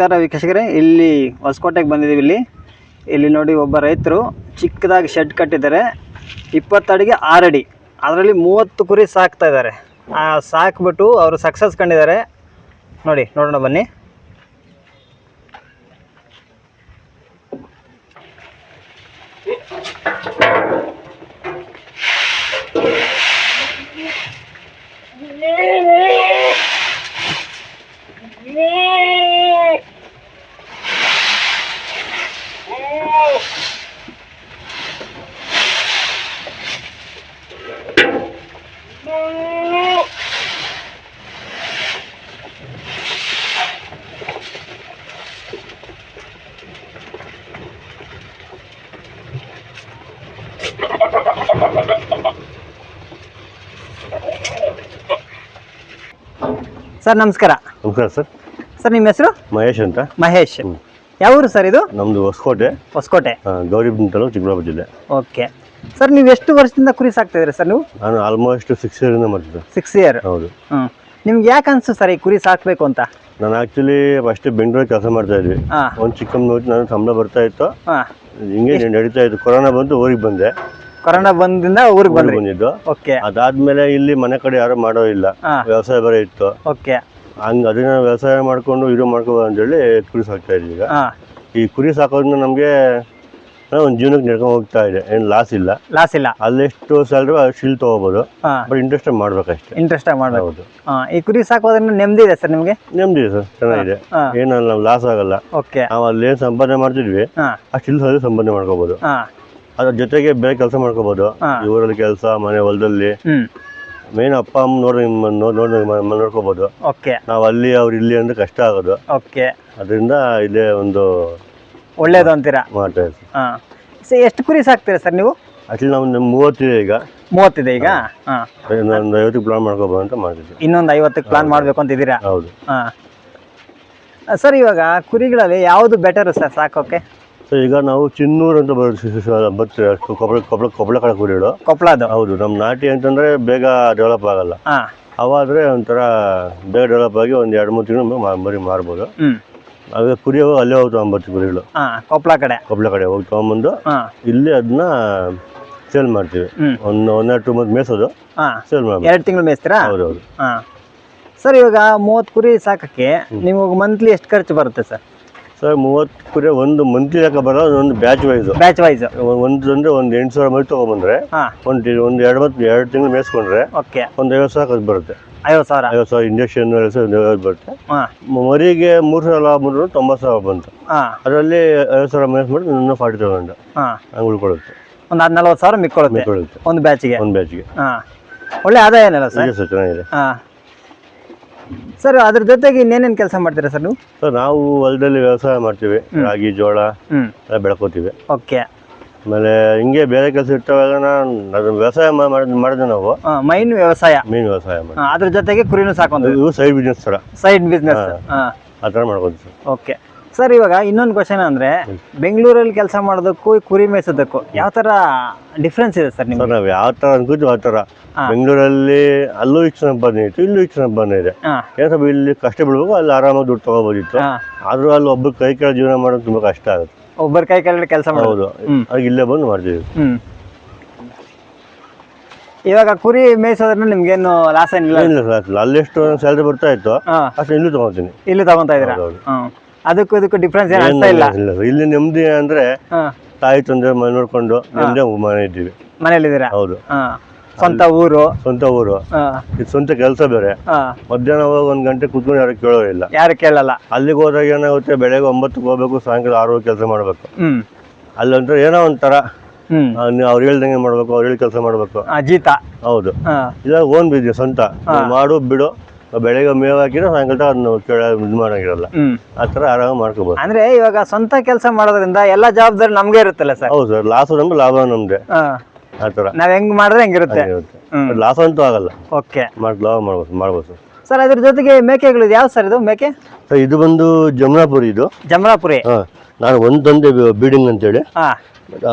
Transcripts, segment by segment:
ನಮಸ್ಕಾರ ವೀಕ್ಷಕರೇ, ಇಲ್ಲಿ ಹೊಸಕೋಟೆಗೆ ಬಂದಿದ್ದೀವಿ ಇಲ್ಲಿ. ಇಲ್ಲಿ ನೋಡಿ ಒಬ್ಬ ರೈತರು ಚಿಕ್ಕದಾಗಿ ಶೆಡ್ ಕಟ್ಟಿದ್ದಾರೆ. ಇಪ್ಪತ್ತು ಅಡಿಗೆ ಆರು ಅಡಿ. ಅದರಲ್ಲಿ ಮೂವತ್ತು ಕುರಿ ಸಾಕ್ತಾ ಇದ್ದಾರೆ. ಆ ಸಾಕ್ಬಿಟ್ಟು ಅವರು ಸಕ್ಸಸ್ ಕಂಡಿದ್ದಾರೆ. ನೋಡಿ, ನೋಡೋಣ ಬನ್ನಿ. ಸರ್ ನಮಸ್ಕಾರ. ನಮಸ್ಕಾರ ಸರ್. ಸರ್ ನಿಮ್ಮ ಹೆಸರು? ಮಹೇಶ್ ಅಂತ. ಮಹೇಶ್. ಯಾವ ಊರು ಸರ್ ಇದು? ನಮ್ದು ಹೊಸಕೋಟೆ. ಹೊಸಕೋಟೆ. ಗೌರಿ ತಾಲೂಕು ಚಿಕ್ಕಬಳ್ಳಾಪುರ ಜಿಲ್ಲೆ. ಓಕೆ. ಸರ್ ನೀವು ಎಷ್ಟು ವರ್ಷದಿಂದ ಕುರಿ ಸಾಕ್ತಾ ಇದ್ದೀರಾ ಸರ್ ನೀವು? ನಾನು ಆಲ್ಮೋಸ್ಟ್ ಸಿಕ್ಸ್ ಇಯರಿಂದ ಮಾಡ್ತಿದ್ದೆ. ಸಿಕ್ಸ್ ಇಯರ್ ಹೌದು. ನಿಮ್ಗೆ ಯಾಕೆ ಅನಿಸ್ತು ಸರ್ ಈ ಕುರಿ ಸಾಕಬೇಕು ಅಂತ? ನಾನು ಆ್ಯಕ್ಚುಲಿ ಫಸ್ಟ್ ಬೆಂಗಳೂರು ಕೆಲಸ ಮಾಡ್ತಾ ಇದ್ವಿ. ಒಂದು ಚಿಕ್ಕಮ್ಮನ ನಾನು ಸಂಬಳ ಬರ್ತಾ ಇತ್ತು. ಹಿಂಗೆ ನಡೀತಾ ಇತ್ತು. ಕೊರೋನಾ ಬಂದು ಊರಿಗೆ ಬಂದೆ. ಕೊರೋನಾ ಬಂದಿಂದ ಊರಿಗೆ ಬಂದ್ರಿ? ಬಂದಿದ್ದು. ಓಕೆ. ಅದಾದ್ಮೇಲೆ ಇಲ್ಲಿ ಮನೆ ಕಡೆ ಯಾರು ಮಾಡೋ ಇಲ್ಲ. ಹಾಂ. ವ್ಯವಸಾಯ ಬೇರೆ ಇತ್ತು. ಓಕೆ. ಹಂಗ ಅದನ್ನ ವ್ಯವಸಾಯ ಮಾಡ್ಕೊಂಡು ಇದು ಮಾಡ್ಕೋಬೋದು ಅಂತೇಳಿ ಕುರಿ ಸಾಕ್ತಾ ಇದ್ವಿ ಈಗ. ಹಾಂ. ಈ ಕುರಿ ಸಾಕೋದ್ರಿಂದ ನಮಗೆ ಒಂದು ಜೀವನಕ್ಕೆ ನಡ್ಕೊಂಡು ಹೋಗ್ತಾ ಇದೆ. ಏನು ಲಾಸ್ ಇಲ್ಲ. ಲಾಸ್ ಇಲ್ಲ. ಅಲ್ಲೆಷ್ಟು ಸ್ಯಾಲ್ರಿ ಶಿಲ್ ತಗೋಬೋದು. ಹಾಂ. ಬಟ್ ಇಂಟ್ರೆಸ್ಟ್ ಮಾಡ್ಬೇಕಷ್ಟೇ. ಇಂಟ್ರೆಸ್ಟ್ ಆಗಿ ಮಾಡ್ಬೇಕು. ಹೌದು. ಹಾಂ ಈ ಕುರಿ ಸಾಕೋದ್ರಿಂದ ನೆಮ್ಮದಿ ಇದೆ ಸರ್ ನಿಮಗೆ? ನೆಮ್ಮದಿ ಸರ್ ಚೆನ್ನಾಗಿದೆ. ಹಾಂ ಏನಲ್ಲ ನಾವು ಲಾಸ್ ಆಗಲ್ಲ. ಓಕೆ. ನಾವು ಅಲ್ಲೇನು ಸಂಪಾದನೆ ಮಾಡ್ತಿದ್ವಿ ಹಾಂ. ಅಷ್ಟು ಇಲ್ಲಿ ಸಂಪಾದನೆ ಮಾಡ್ಕೋಬೋದು. ಹಾಂ. ಅದ್ರ ಜೊತೆಗೆ ಬೇರೆ ಕೆಲಸ ಮಾಡ್ಕೋಬಹುದು ಊರಲ್ಲಿ ಕೆಲಸ ಮನೆ ಹೊಲದಲ್ಲಿ. ಮೇನ್ ಅಪ್ಪ ಅಮ್ಮ ನೋಡಿ ನೋಡ್ಕೋಬಹುದು ಓಕೆ. ನಾವು ಅಲ್ಲಿ ಅವ್ರು ಇಲ್ಲಿ ಅಂದ್ರೆ ಕಷ್ಟ ಆಗೋದು. ಓಕೆ. ಅದರಿಂದ ಇದೇ ಒಂದು ಒಳ್ಳೇದು ಅಂತೀರಾ? ಮಾಡ್ತಾ ಎಷ್ಟು ಕುರಿ ಸಾಕ್ತೀರಾ ಸರ್ ನೀವು? ಆಕ್ಚುಲಿ ನಾವು ಮೂವತ್ತಿದೆ ಈಗ. ಮೂವತ್ತಿದೆ ಈಗ? ಹಾಂ. ಒಂದು ಐವತ್ತು ಪ್ಲಾನ್ ಮಾಡ್ಕೋಬಹುದು ಅಂತ ಮಾಡ್ತಿದ್ವಿ ಇನ್ನೊಂದು ಐವತ್ತಕ್ಕೆ ಪ್ಲಾನ್ ಮಾಡಬೇಕು ಅಂತಿದ್ದೀರಾ? ಹೌದು. ಹಾಂ. ಸರ್ ಇವಾಗ ಕುರಿಗಳಲ್ಲಿ ಯಾವುದು ಬೆಟರ್ ಸರ್ ಸಾಕೋಕೆ? ಸೊ ಈಗ ನಾವು ಚಿನ್ನೂರು ಅಂತ ಬರ್ತೀವಿ. ಅಷ್ಟು ಕೊಪ್ಪಳ ಕೊಪ್ಪಳ ಕೊಪ್ಪಳ ಕಡೆ ಕುರಿಗಳು ಕೊಪ್ಪಳದ ಹೌದು ನಮ್ಮ ನಾಟಿ ಅಂತಂದ್ರೆ ಬೇಗ ಡೆವಲಪ್ ಆಗಲ್ಲ. ಅವಾದ್ರೆ ಒಂಥರ ಬೇಗ ಡೆವಲಪ್ ಆಗಿ ಒಂದು ಎರಡು ಮೂರು ತಿಂಗಳು ಮರಿ ಮಾರ್ಬೋದು. ಅದೇ ಕುರಿ ಹೋಗಿ ಅಲ್ಲೇ ಹೋಗಿ ತೊಗೊಂಬರ್ತೀವಿ ಕುರಿಗಳು. ಕೊಪ್ಪಳ ಕಡೆ. ಕೊಪ್ಪಳ ಕಡೆ ಹೋಗಿ ತೊಗೊಂಬಂದು ಇಲ್ಲಿ ಅದನ್ನ ಸೇಲ್ ಮಾಡ್ತೀವಿ. ಒಂದ್ ಒಂದು ಒಂದೆರಡು ಟೂ ಮಂತ್ ಮೇಸೋದು ಸೇಲ್ ಮಾಡ್ಬೋದು. ಎರಡು ತಿಂಗಳು ಮೇಸ್ತೀರಾ ಹೌದು ಹೌದು. ಸರ್ ಇವಾಗ ಮೂವತ್ತು ಕುರಿ ಸಾಕಕ್ಕೆ ನಿಮಗೆ ಮಂತ್ಲಿ ಎಷ್ಟು ಖರ್ಚು ಬರುತ್ತೆ ಸರ್? ಸರ್ ಮೂವತ್ತು ಕುರಿ ಒಂದು ಮಂತ್ಲಿ ಲೆಕ್ಕ ಬರೋದು ಒಂದು ಬ್ಯಾಚ್ ವೈಸು ಬ್ಯಾಚ್ ವೈಸ್ ಒಂದು ಅಂದ್ರೆ ಒಂದು ಎಂಟು ಸಾವಿರ ಮರಿ ತೊಗೊಂಬಂದ್ರೆ ಹಾಂ. ಒಂದು ಒಂದು ಎರಡು ಮತ್ತು ಎರಡು ತಿಂಗಳು ಮೇಯಿಸ್ಕೊಂಡ್ರೆ ಓಕೆ. ಒಂದು ಐವತ್ತು ಸಾವಿರ ಖರ್ಚು ಬರುತ್ತೆ. ಐವತ್ತು ಸಾವಿರ? ಐವತ್ತು ಸಾವಿರ ಇಂಜೆಕ್ಷನ್ ಬರುತ್ತೆ. ಮರಿಗೆ ಮೂರು ಸಾವಿರ ಲಾಭ ಬಂದ್ರು ತೊಂಬತ್ತು ಸಾವಿರ ಬಂತು. ಅದರಲ್ಲಿ ಐವತ್ತು ಸಾವಿರ ಮೇಸ್ ಮಾಡಿ ಇನ್ನೂ ಫಾರ್ಟಿ ತೌಸಂಡ್ ಹಂಗೆ ಉಳ್ಕೊಳ್ಳುತ್ತೆ ಒಂದು ಹದಿನಲ್ವತ್ತು ನಲ್ವತ್ತು ಸಾವಿರ ಮಿಕ್ಕೊಳ್ಳುತ್ತೆ ಒಂದು ಬ್ಯಾಚಿಗೆ ಒಂದು ಬ್ಯಾಚ್ಗೆ ಹಾಂ. ಒಳ್ಳೆ ಆದಾಯ ಏನಲ್ಲ ಸರ್ ಚೆನ್ನಾಗಿದೆ. ಹಾಂ. ಸರ್ ಅದ್ರ ಜೊತೆಗೆ ಇನ್ನೇನೇನು ಕೆಲಸ ಮಾಡ್ತೀರಾ ಸರ್ ನೀವು? ಸರ್ ನಾವು ಹೊಲದಲ್ಲಿ ವ್ಯವಸಾಯ ಮಾಡ್ತೀವಿ. ರಾಗಿ ಜೋಳ ಎಲ್ಲ ಬೆಳ್ಕೋತೀವಿ. ಓಕೆ. ಆಮೇಲೆ ಹಿಂಗೆ ಬೇರೆ ಕೆಲಸ ಇರ್ತಾವಾಗ ನಾನು ವ್ಯವಸಾಯ ಮಾಡಿದ್ವಿ ಮಾಡಿದ್ ಮಾಡಿದೆ ನಾವು. ಮೈನ್ ವ್ಯವಸಾಯ. ಮೀನು ವ್ಯವಸಾಯ ಮಾಡಿ ಅದ್ರ ಜೊತೆಗೆ ಕುರಿನೂ ಸಾಕೊಂಡು ಸೈಡ್ ಬಿಸ್ನೆಸ್ ಥರ. ಸೈಡ್ ಬಿಸ್ನೆಸ್ ಆ ಥರ ಮಾಡ್ಕೋತೀವಿ ಸರ್. ಓಕೆ. ಸರ್ ಇವಾಗ ಇನ್ನೊಂದು ಕ್ವಶನ್ ಅಂದ್ರೆ ಬೆಂಗಳೂರಲ್ಲಿ ಕೆಲಸ ಮಾಡೋದಕ್ಕೂ ಕುರಿ ಮೇಯಿಸೋದಕ್ಕೂ ಯಾವ ತರ ಡಿಫ್ರೆನ್ಸ್ ಇದೆ ಸರ್ ನಿಮ್ಗೆ? ನಾವು ಯಾವ ತರ ಅನ್ಕೋತೀವಿ ಆ ತರ ಬೆಂಗಳೂರಲ್ಲಿ ಅಲ್ಲೂ ಇಷ್ಟು ಸಂಪಾದನೆ ಇತ್ತು ಇಲ್ಲೂ ಇಷ್ಟು ಸಂಪಾದನೆ ಇದೆ. ಸ್ವಲ್ಪ ಇಲ್ಲಿ ಕಷ್ಟ ಬಿಡ್ಬೇಕು ಅಲ್ಲಿ ಆರಾಮಾಗಿ ದುಡ್ಡು ತಗೋಬೋದಿತ್ತು. ಆದ್ರೂ ಅಲ್ಲಿ ಒಬ್ಬರು ಕೈ ಕೆಳ ಜೀವನ ಮಾಡೋದು ತುಂಬಾ ಕಷ್ಟ ಆಗುತ್ತೆ. ಒಬ್ಬರ ಕೈ ಕೆಳಗಡೆ ಕೆಲಸ ಮಾಡೋದು. ಹ್ಮ್. ಇಲ್ಲೇ ಬಂದು ಮಾಡ್ತೀವಿ. ಇವಾಗ ಕುರಿ ಮೇಯಿಸೋದ್ರಿಂದ ನಿಮ್ಗೇನು ಲಾಸ್ ಏನಿಲ್ಲ? ಇಲ್ಲ ಸರ್ ಅಲ್ಲೆಷ್ಟು ಸ್ಯಾಲ್ರಿ ಬರ್ತಾ ಇತ್ತು. ಅಷ್ಟು ಇಲ್ಲೂ ತಗೋತೀನಿ. ಇಲ್ಲಿ ತಗೊಂತ ಇದ್ದೀರಾ? ಅದಕ್ಕೂ ಇದಕ್ಕೂ ಡಿಫ್ರೆನ್ಸ್ ಏನು ಅನಿಸ್ತಾ ಇಲ್ಲ. ಇಲ್ಲ. ಇಲ್ಲಿ ನೆಮ್ಮದಿ ಅಂದ್ರೆ ತಾಯಿ ತಂದೆ ಮನೆ ನೋಡ್ಕೊಂಡು ನೆಮ್ಮದಿ ಮನೆ ಇದ್ದೀವಿ ಮನೇಲಿದ್ದೀರಾ ಹೌದು. ಸ್ವಂತ ಊರು? ಸ್ವಂತ ಊರು. ಇದು ಸ್ವಂತ ಕೆಲಸ ಬೇರೆ. ಮಧ್ಯಾಹ್ನ ಹೋಗಿ ಒಂದ್ ಗಂಟೆ ಕುತ್ಕೊಂಡು ಯಾರು ಇಲ್ಲ. ಯಾರು ಕೇಳಲ್ಲ. ಅಲ್ಲಿಗೆ ಹೋದಾಗ ಏನಾಗುತ್ತೆ ಬೆಳಗ್ಗೆ ಒಂಬತ್ತಕ್ಕೆ ಹೋಗ್ಬೇಕು ಸಾಯಂಕಾಲ ಆರು ಕೆಲಸ ಮಾಡ್ಬೇಕು. ಅಲ್ಲಂತೂ ಏನೋ ಒಂಥರ ಅವ್ರು ಹೇಳ್ದಂಗೆ ಮಾಡ್ಬೇಕು ಅವ್ರು ಹೇಳಿ ಕೆಲಸ ಮಾಡ್ಬೇಕು. ಅಜೀತ ಹೌದು. ಇಲ್ಲ ಓನ್ ಬಿದ್ವಿ ಸ್ವಂತ ಮಾಡು ಬಿಡು ಬೆಳಗ್ಗೆ ಮೇವು ಹಾಕಿದ್ರೆ ಸಾಯಂಕಾಲ ಅದನ್ನ ಕೆಳ ಇದು ಮಾಡೋಂಗಿರಲ್ಲ. ಆ ತರ ಆರಾಮ ಮಾಡ್ಕೋಬೋದು. ಅಂದ್ರೆ ಇವಾಗ ಸ್ವಂತ ಕೆಲಸ ಮಾಡೋದ್ರಿಂದ ಎಲ್ಲ ಜವಾಬ್ದಾರಿ ನಮ್ಗೆ ಇರುತ್ತಲ್ಲ ಸರ್? ಹೌದು ಸರ್ ಲಾಸ್ ನಮ್ಗೆ ಲಾಭ ನಮ್ದೆ. ಆ ಥರ. ನಾವ್ ಹೆಂಗ್ ಮಾಡಿದ್ರೆ ಹೆಂಗಿರುತ್ತೆ? ಲಾಸ್ ಅಂತೂ ಆಗಲ್ಲ. ಓಕೆ. ಮಾಡಿ ಲಾಭ ಮಾಡ್ಬೋದು ಮಾಡ್ಬೋದು ಸರ್. ಸರ್ ಅದ್ರ ಜೊತೆಗೆ ಮೇಕೆಗಳು ಯಾವ ಸರ್ ಇದು ಮೇಕೆ? ಸರ್ ಇದು ಬಂದು ಜಮುನಾಪುರಿ ಇದು. ಜಮರಾಪುರಿ ಹಾಂ. ನಾನು ಒಂದೊಂದೇ ಬೀಡಿಂಗ್ ಅಂತೇಳಿ. ಹಾ.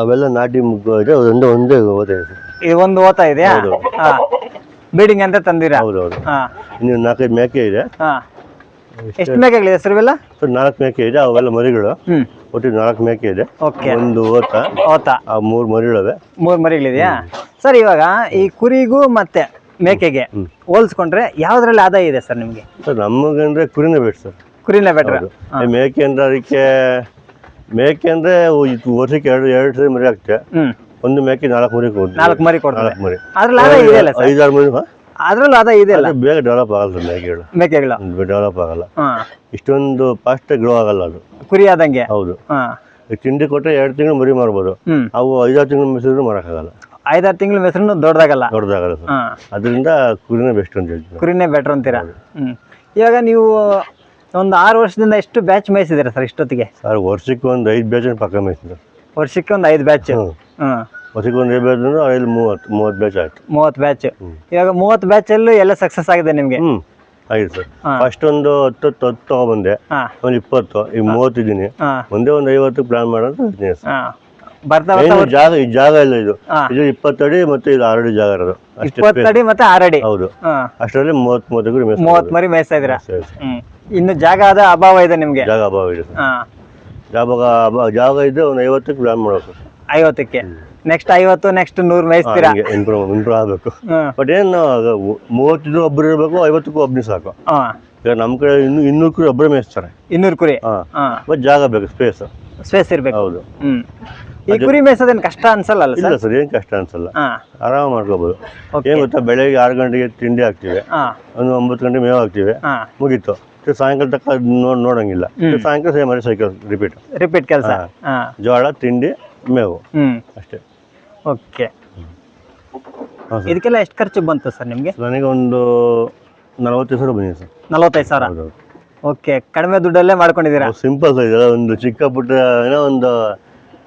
ಅವೆಲ್ಲ ನಾಟಿ ಮುಗ್ಗು ಇದೆ ಒಂದೇ ಒಂದೇ ಓದಿದೆ ಸರ್. ಇದು ಒಂದು ಓತಾ ಇದೆಯಾ? ಹಾ. ಬೀಡಿಂಗ್ ಅಂತ ತಂದಿರಾ? ಹೌದು ಹಾ. ಇನ್ನು ನಾಲ್ಕೈದು ಮೇಕೆ ಇದೆ. ಹಾ. ಎಷ್ಟು ಮೇಕೆಗಳಿದೆ ಸರ್ ಇವೆಲ್ಲ? ಸರ್ ನಾಲ್ಕು ಮೇಕೆ ಇದೆ ಅವೆಲ್ಲ ಮರಿಗಳು. ಹ್ಮ್. ಒಟ್ಟು ನಾಲ್ಕು ಮೇಕೆ ಇದೆ. ಓಕೆ. ಒಂದು ಓತ ಓತಾ. ಆ ಮೂರು ಮರಿಗಳವೆ. ಮೂರು ಮರಿಗಳಿದೆಯಾ? ಸರ್ ಇವಾಗ ಈ ಕುರಿಗೂ ಮತ್ತೆ ಮೇಕೆಗೆ ಹೋಲಿಸ್ಕೊಂಡ್ರೆ ಯಾವ್ದ್ರಲ್ಲಿ ಆದಾಯ ಇದೆ ಸರ್ ನಿಮಗೆ? ಸರ್ ನಮಗಂದ್ರೆ ಕುರಿನೇ ಬೇಕು ಸರ್. ಕುರಿನೇ ಬೆಟ್ರ್ ಈ ಮೇಕೆ ಅಂದ್ರೆ ಅದಕ್ಕೆ ಮೇಕೆ ಅಂದ್ರೆ ಇದು ವರ್ಷಕ್ಕೆ ಎರಡು ಎರಡು ಸರಿ ಮರಿ ಆಗ್ತದೆ ಹ್ಮ್. ಒಂದು ಮೇಕೆ ನಾಲ್ಕು ಮರಿ ಕೊಡ್ತೀವಿ. ನಾಲ್ಕು ಮರಿ ಕೊಡ್ತಾರೆ ನಾಲ್ಕು ಮರಿ. ಅದ್ರಲ್ಲಿ ಆದಾಯ ಇದೆಯಲ್ಲ ಸರ್? ಐದಾರು ಮರಿ? ಅದ್ರಲ್ಲೂ ಇದೆಯಲ್ಲ? ಅದು ಬೇಗ ಡೆವಲಪ್ ಆಗಲ್ಲ ಮೇಕೆಗಳು. ಮೇಕೆಗಳು. ಡೆವಲಪ್ ಆಗಲ್ಲ. ಇಷ್ಟೊಂದು ಫಾಸ್ಟ್ ಗ್ರೋ ಆಗಲ್ಲ ಅದು. ಕುರಿ ಆದಂಗೆ? ಹೌದು. ತಿಂಡಿ ಕೊಟ್ಟರೆ ಎರಡು ತಿಂಗಳು ಮರಿ ಮಾರ್ಬೋದು. ಅವು ಐದಾರು ತಿಂಗಳು ಮೆಸರು ಮಾರಕ್ಕಾಗಲ್ಲ. ಐದಾರು ತಿಂಗಳು ಮೆಸರು ದೊಡ್ಡದಾಗಲ್ಲ? ದೊಡ್ಡದಾಗಲ್ಲ ಅದರಿಂದ ಕುರಿನೇ ಬೆಸ್ಟ್ ಅಂತ ಹೇಳ್ತೀವಿ. ಕುರಿನೇ ಬೆಟರ್ ಅಂತೀರಾ? ಹ್ಮ್. ಇವಾಗ ನೀವು ಒಂದು ಆರು ವರ್ಷದಿಂದ ಎಷ್ಟು ಬ್ಯಾಚ್ ಮೇಯಿಸಿದ್ದೀರಾ ಸರ್ ಇಷ್ಟೊತ್ತಿಗೆ? ಸರ್ ವರ್ಷಕ್ಕೆ ಒಂದು ಐದು ಬ್ಯಾಚ್ ಪಕ್ಕ ಮೇಯಿಸಿದ್ರು ವರ್ಷಕ್ಕೆ ಒಂದು ಐದು ಬ್ಯಾಚ್ ಹ್ಮ್ ವರ್ಷಕ್ಕೆ ಒಂದು ಅಂದ್ರೆ ಐದು ಮೂವತ್ತು ಮೂವತ್ತು ಬೇಜ್ ಆಯ್ತು. ಮೂವತ್ತು ಬ್ಯಾಚ್. ಇವಾಗ ಮೂವತ್ತು ಬ್ಯಾಚಲ್ಲೂ ಎಲ್ಲ ಸಕ್ಸಸ್ ಆಗಿದೆ ನಿಮಗೆ? ಹ್ಞೂ ಆಗಿದೆ ಸರ್. ಹಾ. ಫಸ್ಟ್ ಒಂದು ಹತ್ತು ಹತ್ತು ಹತ್ತು ತೊಗೊಬಂದೆ. ಹಾ. ಒಂದು ಇಪ್ಪತ್ತು ಈಗ ಮೂವತ್ತಿದ್ದೀನಿ ಹಾ. ಒಂದೇ ಒಂದು ಐವತ್ತು ಪ್ಲಾನ್ ಮಾಡೋದು ಹಾ. ಬರ್ತಾ ಬರ್ತಾ ಜಾಗ ಈ ಜಾಗ ಇಲ್ಲ ಇದು. ಹಾ. ಇದು ಇಪ್ಪತ್ತಡಿ ಮತ್ತೆ ಇದು ಆರಡಿ ಜಾಗ ಇರೋದು. ಇಪ್ಪತ್ತಡಿ ಅಡಿ ಮತ್ತೆ ಆರಡಿ. ಹೌದು. ಹಾ. ಅಷ್ಟರಲ್ಲಿ ಮೂವತ್ ಮೂವತ್ತು ಮೂವತ್. ಮೂವತ್ತು ಮರಿ ಮೇಯಿಸ್ತಾ ಇದ್ದೀರಾ? ಇನ್ನು ಜಾಗದ ಅಭಾವ ಇದೆ ನಿಮ್ಗೆ? ಜಾಗ ಅಭಾವ ಇದೆ ಜಾಗ ಜಾಗ ಇದೆ ಒಂದು ಐವತ್ತಕ್ಕೆ ಪ್ಲಾನ್ ಸರ್. ಐವತ್ತಕ್ಕೆ. ನೆಕ್ಸ್ಟ್ ಐವತ್ತು ನೆಕ್ಸ್ಟ್ ನೂರು ಮೇಯಿಸ್ತೀರಾ ಇಂಪ್ರೂವ್ ಇಂಪ್ರೂವ್ ಆಗಬೇಕು. ಬಟ್ ಏನು ಮೂವತ್ತಿದ್ರು ಒಬ್ರು ಇರಬೇಕು ಐವತ್ತಕ್ಕೂ ಒಬ್ಬನೇ ಸಾಕು. ಈಗ ನಮ್ಮ ಕಡೆ ಇನ್ನು ಇನ್ನೂರು ಕುರಿ ಒಬ್ಬರೇ ಮೇಯಿಸ್ತಾರೆ. ಇನ್ನೂರು ಕುರಿ? ಬಟ್ ಜಾಗ ಬೇಕು ಸ್ಪೇಸ್ ಸ್ಪೇಸ್ ಇರ್ಬೇಕು. ಹೌದು. ಈ ಕುರಿ ಮೇಯಿಸೋದೇನು ಕಷ್ಟ ಅನ್ಸಲ್ಲ ಅಲ್ಲ ಇಲ್ಲ ಸರ್? ಏನು ಕಷ್ಟ ಅನ್ಸಲ್ಲ. ಆರಾಮ ಮಾಡ್ಕೋಬೋದು. ಏನು ಗೊತ್ತಾ ಬೆಳಗ್ಗೆ ಆರು ಗಂಟೆಗೆ ತಿಂಡಿ ಹಾಕ್ತೀವಿ. ಒಂದು ಒಂಬತ್ತು ಗಂಟೆ ಮೇವು ಹಾಕ್ತೀವಿ. ಮುಗೀತು. ಸಾಯಂಕಾಲ ತಕ್ಕ ನೋಡ್ ನೋಡಂಗಿಲ್ಲ. ಸಾಯಂಕಾಲ ಸೇಮ್ ಸೈಕಲ್ ರಿಪೀಟ್ ರಿಪೀಟ್ ಕೆಲಸ. ಜೋಳ ತಿಂಡಿ ಮೇವು. ಹ್ಮ್. ಅಷ್ಟೇ. ಓಕೆ. ಹಾಂ ಸರ್. ಇದಕ್ಕೆಲ್ಲ ಎಷ್ಟು ಖರ್ಚು ಬಂತು ಸರ್ ನಿಮಗೆ? ನನಗೆ ಒಂದು ನಲವತ್ತೈದು ಸಾವಿರ ಬಂದಿದೆ ಸರ್. ನಲವತ್ತೈದು ಸಾವಿರ? ಹೌದು ಓಕೆ ಕಡಿಮೆ ದುಡ್ಡಲ್ಲೇ ಮಾಡ್ಕೊಂಡಿದ್ದೀರಾ? ಸಿಂಪಲ್ ಸರ್ ಇದೆಲ್ಲ ಒಂದು ಚಿಕ್ಕ ಪುಟ್ಟ ಏನೋ ಒಂದು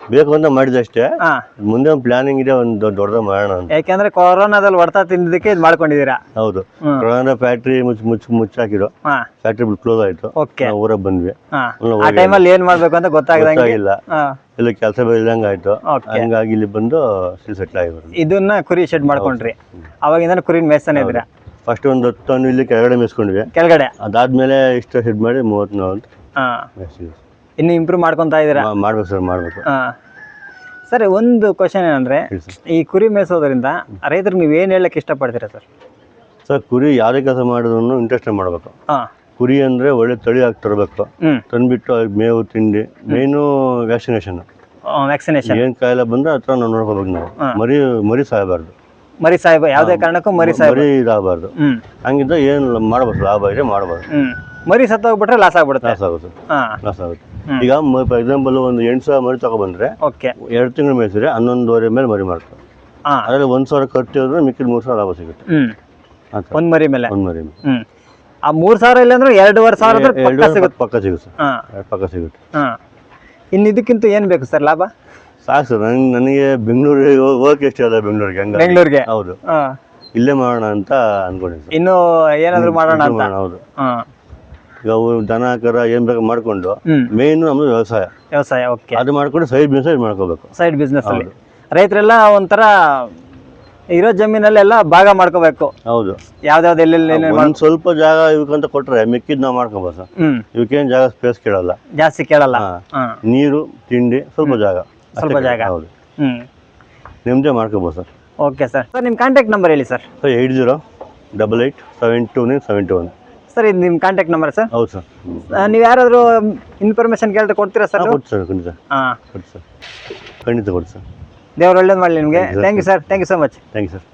ಬೇಕು ಅಂತ ಮಾಡಿದಷ್ಟೇ. ಹಾ. ಮುಂದೆ ಒಂದು ಪ್ಲಾನಿಂಗ್ ಇದೆ ಒಂದು ದೊಡ್ಡದಾಗ ಮಾಡೋಣ ಅಂತ. ಯಾಕೆಂದ್ರೆ ಕೊರೋನಾದಲ್ಲಿ ಹೊಡ್ತಾ ತಿಂದಿದ್ದಕ್ಕೆ ಇದು ಮಾಡ್ಕೊಂಡಿದ್ದೀರಾ? ಹೌದು. ಹ್ಮ್. ಕೊರೋನಾ ಫ್ಯಾಕ್ಟ್ರಿ ಮುಚ್ಚಿ ಮುಚ್ಚಿ ಮುಚ್ಚಾಕಿರೋ. ಹಾ. ಫ್ಯಾಕ್ಟ್ರಿ ಕ್ಲೋಸ್ ಆಯ್ತು. ಓಕೆ ನಾವು ಊರಾಗ ಬಂದ್ವಿ. ಹಾ. ಆ ಟೈಮಲ್ಲಿ ಏನ್ ಮಾಡ್ಬೇಕು ಅಂತ ಗೊತ್ತಾಗದಂಗೆ ಗೊತ್ತಾಗಿಲ್ಲ. ಹಾ. ಇಲ್ಲ ಕೆಲಸ ಇಲ್ದಂಗೆ ಆಯ್ತು. ಹಂಗಾಗಿ ಇಲ್ಲಿ ಬಂದು ಸಿಲ್ ಸೆಟ್ಲ್ ಆಗಿ ಬಂದ್ವಿ ಇದನ್ನ ಕುರಿ ಶೆಡ್ ಮಾಡ್ಕೊಂಡ್ರಿ. ಅವಾಗಿಂದ ಕುರಿನ ಮೇಯ್ತಾನೆ ಇದ್ರ ಫಸ್ಟ್ ಒಂದು ಹತ್ತು ಇಲ್ಲಿ ಕೆಳಗಡೆ ಮೇಯಿಸ್ಕೊಂಡ್ವಿ. ಕೆಳಗಡೆ? ಅದಾದ್ಮೇಲೆ ಇಷ್ಟು ಶೆಡ್ ಮಾಡಿ ಮೂವತ್ತು ನಾವು ಅಂತ ಹಾ. ಮೇಯ್ಸಿದ್ವಿ. ಇನ್ನು ಇಂಪ್ರೂವ್ ಮಾಡ್ಕೊತಾ ಇದ್ದೀರಾ? ಮಾ- ಮಾಡ್ಬೇಕು ಸರ್ ಮಾಡ್ಬೇಕು. ಹಾ. ಸರ್ ಒಂದು ಕ್ವಶನ್ ಏನಂದ್ರೆ ಹೇಳಿ ಸರ್. ಈ ಕುರಿ ಮೇಯಿಸೋದ್ರಿಂದ ರೈತರು ನೀವು ಏನ್ ಹೇಳಕ್ ಇಷ್ಟಪಡ್ತೀರಾ ಸರ್? ಸರ್ ಕುರಿ ಯಾವುದೇ ಕೆಲಸ ಮಾಡಿದ್ರು ಇಂಟ್ರೆಸ್ಟ್ ಮಾಡಬೇಕು. ಹಾ. ಕುರಿ ಅಂದರೆ ಒಳ್ಳೆ ತಳಿ ಹಾಕಿ ತರಬೇಕು. ತಂದ್ಬಿಟ್ಟು ಅದಕ್ಕೆ ಮೇವು ತಿಂಡಿ ಮೇನು ವ್ಯಾಕ್ಸಿನೇಷನ್ ವ್ಯಾಕ್ಸಿನೇಷನ್ ಏನು ಕಾಯಿಲೆ ಬಂದ್ರೆ ಹತ್ರ ನಾವು ನೋಡ್ಕೋಬೇಕು ನಾವು. ಹಾ. ಮರಿ ಮರಿ ಸಾಯಬಾರ್ದು. ಮರಿ ಸಾಹೇಬ ಯಾವುದೇ ಕಾರಣಕ್ಕೂ ಮರಿ ಸಾಹೇಬ ಮರಿ ಇದಾಗಬಾರ್ದು. ಹ್ಮ್. ಹಂಗಿದ್ದ ಏನು ಮಾಡ್ಬೋದು ಲಾಭ ಇದೆ ಮಾಡ್ಬೋದು. ಮರಿ ಮರಿ ಸತ್ತೋಗ್ಬಿಟ್ರೆ ಲಾಸ್ ಆಗ್ಬಿಡುತ್ತೆ. ಲಾಸ್ ಆಗುತ್ತೆ. ಹಾ. ಲಾಸ್ ಆಗುತ್ತೆ. ಈಗ ಫಾರ್ ಎಕ್ಸಾಂಪಲ್ ಒಂದು ಎಂಟು ಸಾವಿರ ಮರಿ ತಗೊಬಂದ್ರೆ ಎರಡು ತಿಂಗಳು ಮೇಯಿಸಿದ್ರೆ ಹನ್ನೊಂದುವರೆ ಮೇಲೆ ಮರಿ ಮಾಡ್ತಾರೆ ಅದರಲ್ಲಿ ಒಂದು ಸಾವಿರ ಖರ್ಚು ಹೋದ್ರೆ ಮಿಕ್ಕಿದ ಮೂರು ಸಾವಿರ ಲಾಭ ಸಿಗುತ್ತೆ. ಒಂದ್ ಮರಿ ಮೇಲೆ? ಒಂದ್ ಮರಿ ಹ್ಮ್. ಆ ಮೂರ್ ಸಾವಿರ ಇಲ್ಲ ಅಂದ್ರೆ ಎರಡೂವರೆ ಸಾವಿರ ಸಿಗುತ್ತೆ. ಪಕ್ಕ ಸಿಗುತ್ತೆ ಪಕ್ಕ ಸಿಗುತ್ತೆ. ಇನ್ನು ಇದಕ್ಕಿಂತ ಏನ್ ಬೇಕು ಸರ್ ಲಾಭ? ಸಾಕು ಸರ್ ನನಗೆ ನನಗೆ ಬೆಂಗಳೂರಿಗೆ ಹೋಗಕ್ಕೆ ಇಷ್ಟ ಇಲ್ಲ ಬೆಂಗಳೂರಿಗೆ ಹಂಗ ಬೆಂಗಳೂರಿಗೆ? ಹೌದು. ಇಲ್ಲೇ ಮಾಡೋಣ ಅಂತ ಅನ್ಕೊಂಡಿದ್ದೀನಿ ಇನ್ನು ಏನಾದ್ರು ಮಾಡೋಣ, ಹೌದು. ಅವು ದನ ಕರ ಏನ್ ಬೇಕು ಮಾಡ್ಕೊಂಡು ಮೇನ್ ನಮ್ದು ವ್ಯವಸಾಯ. ವ್ಯವಸಾಯ ಓಕೆ ಅದು ಮಾಡ್ಕೊಂಡು ಸೈಡ್ ಬಿಸ್ನೆಸ್ ಮಾಡ್ಕೋಬೇಕು. ಸೈಡ್ ಬಿಸ್ನೆಸ್ ಅಲ್ಲಿ. ರೈತರೆಲ್ಲ ಒಂಥರ ಇರೋ ಜಮೀನಲ್ಲೆಲ್ಲ ಭಾಗ ಮಾಡ್ಕೋಬೇಕು. ಹೌದು. ಯಾವ್ದಾವ್ದು ಎಲ್ಲೆಲ್ಲಿ ಒಂದು ಸ್ವಲ್ಪ ಜಾಗ ಇವಕ್ಕಂತ ಕೊಟ್ರೆ ಮಿಕ್ಕಿದ್ ನಾವು ಮಾಡ್ಕೋಬೋದು ಸರ್. ಇವಕ್ಕೇನು ಜಾಗ ಸ್ಪೇಸ್ ಕೇಳಲ್ಲ. ಜಾಸ್ತಿ ಕೇಳಲ್ಲ. ನೀರು ತಿಂಡಿ ಸ್ವಲ್ಪ ಜಾಗ. ಸ್ವಲ್ಪ ಜಾಗ. ಹೌದು. ಹ್ಮ್. ನಿಮ್ಮದೇ ಮಾಡ್ಕೋಬೋದು ಸರ್. ಓಕೆ ಸರ್ ಸರ್ ನಿಮ್ಮ ಕಾಂಟ್ಯಾಕ್ಟ್ ನಂಬರ್ ಹೇಳಿ sir sir eight zero double eight seven two nine seven two one sir ಇದು ನಿಮ್ಮ ಕಾಂಟ್ಯಾಕ್ಟ್ ನಂಬರ್ ಸರ್? ಹೌದು ಸರ್. ನೀವು ಯಾರಾದರೂ ಇನ್ಫಾರ್ಮೇಶನ್ ಕೇಳಿದ್ರೆ ಕೊಡ್ತೀರಾ ಸರ್? ಕೊಡಿ ಸರ್ ಖಂಡಿತ. ಹಾಂ. ಕೊಡಿ ಸರ್. ಖಂಡಿತ ಕೊಡಿ ಸರ್. ದೇವ್ರು ಒಳ್ಳೇದು ಮಾಡಲಿ ನಿಮಗೆ. Thank you sir thank you so much thank you sir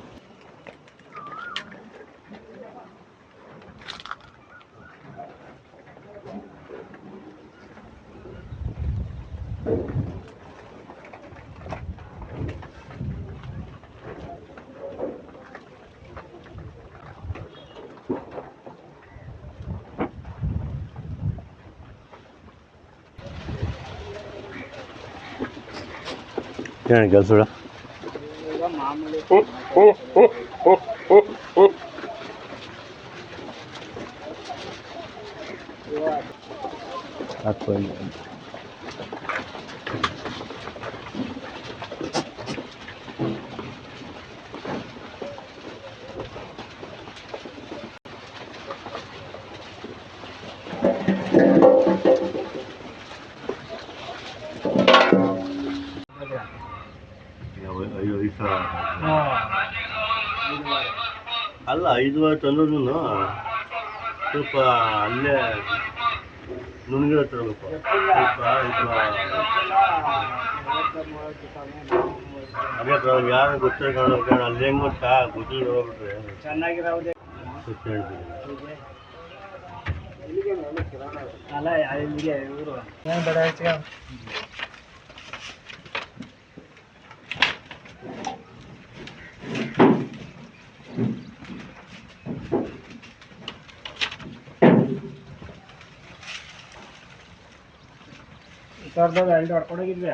ಏನು ಕೆಲಸ ಹಾಕೊಂಡು ಅಲ್ಲ ಐದು ವಾರ ತಂದ್ರು ಸ್ವಲ್ಪ ಅಲ್ಲೇ ನುಣ್ಗಿರೋ ತರಬೇಕು ಸ್ವಲ್ಪ ಅದೇ ಪ್ರಾಬ್ಲಮ್ ಯಾರು ಗೊತ್ತಿರೋ ಕಾರಣ ಅಲ್ಲಿ ಹೆಂಗ್ ಗೊತ್ತಾ ಗೊತ್ತಿಲ್ಲ ಹೋಗ್ಬಿಟ್ರೆ ಚೆನ್ನಾಗಿರೋದೇ. ಅಲ್ಲ ಇವರು. ಏನು ಬೇಡ ಹೆಚ್ಚಿಗೆ ಈ ಥರದಾಗ ಅಲ್ಲಿ ಹೊಡ್ಕೊಂಡೋಗಿದ್ವಿ